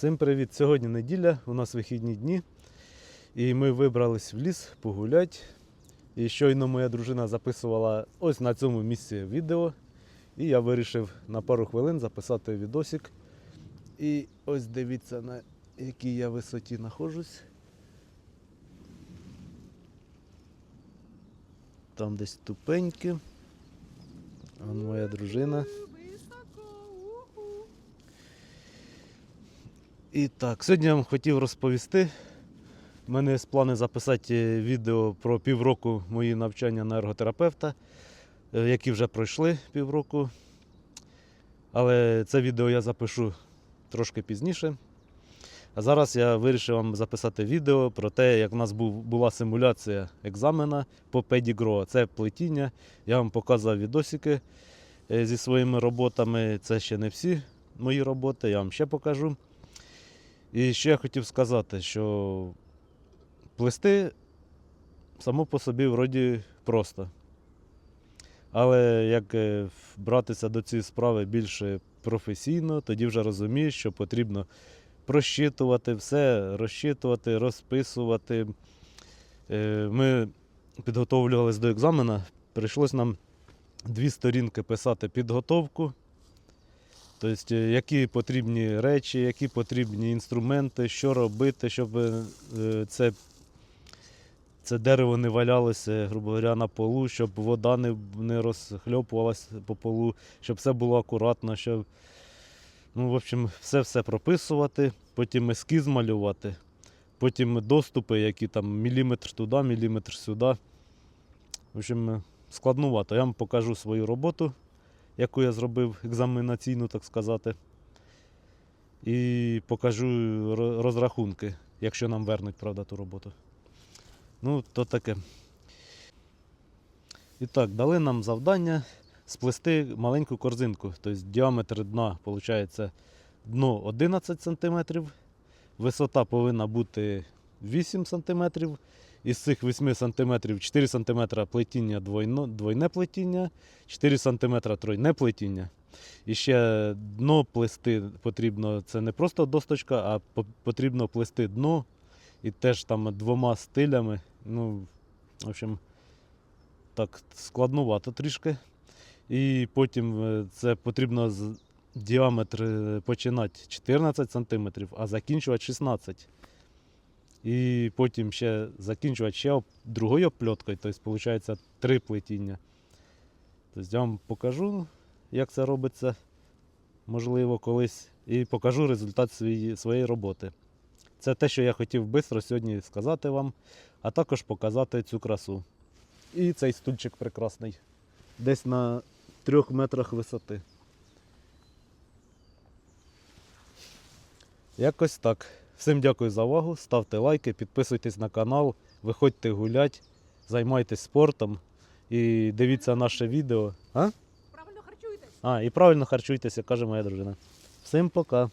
Всім привіт! Сьогодні неділя, у нас вихідні дні. І ми вибрались в ліс погуляти. І щойно моя дружина записувала ось на цьому місці відео. І я вирішив на пару хвилин записати відосик. І ось дивіться, на якій я висоті знаходжусь. Там десь ступеньки. Вон моя дружина. І так, сьогодні я вам хотів розповісти. У мене є плани записати відео про півроку мої навчання на ерготерапевта, е, які вже пройшли півроку. Але це відео я запишу трошки пізніше. А зараз я вирішив вам записати відео про те, як в нас була симуляція екзамена по педігро. Це плетіння. Я вам показував відосики е, зі своїми роботами. Це ще не всі мої роботи, я вам ще покажу. І ще я хотів сказати, що плести само по собі вроді просто. Але як е, братися до цієї справи більше професійно, тоді вже розумієш, що потрібно просчитувати все, розчитувати, розписувати. Е, Ми підготовлювалися до екзамена, прийшлось нам дві сторінки писати підготовку. Тобто, е, які потрібні речі, які потрібні інструменти, що робити, щоб е, це, це дерево не валялося, грубо говоря, на полу, щоб вода не, не розхльопувалася по полу, щоб все було акуратно, щоб, ну, в общем, все-все прописувати, потім ескіз малювати, потім доступи, які там міліметр туди, міліметр сюди. В общем, е, складнувато. Я вам покажу свою роботу яку я зробив екзаменаційну, так сказати. І покажу розрахунки, якщо нам вернуть, правда, ту роботу. Ну, то таке. І так, дали нам завдання сплести маленьку корзинку. Тобто діаметр дна, виходить, дно 11 см, висота повинна бути 8 см. Із цих 8 см 4 см плетіння двойно, двойне плетіння, 4 см тройне плетіння. І ще дно плести потрібно, це не просто досточка, а потрібно плести дно і теж там двома стилями. Ну, в общем, так складнувато трішки. І потім е, це потрібно з діаметр е, починати 14 см, а закінчувати 16 і потім ще закінчувати ще другою опльоткою, тобто виходить три плетіння. Тобто я вам покажу, як це робиться, можливо, колись, і покажу результат свої, своєї роботи. Це те, що я хотів швидко сьогодні сказати вам, а також показати цю красу. І цей стульчик прекрасний. Десь на трьох метрах висоти. Якось так. Всім дякую за увагу. Ставте лайки, підписуйтесь на канал, виходьте гулять, займайтесь спортом і дивіться наше відео. А? Правильно харчуйтесь. а, і правильно харчуйтеся, каже моя дружина. Всім пока.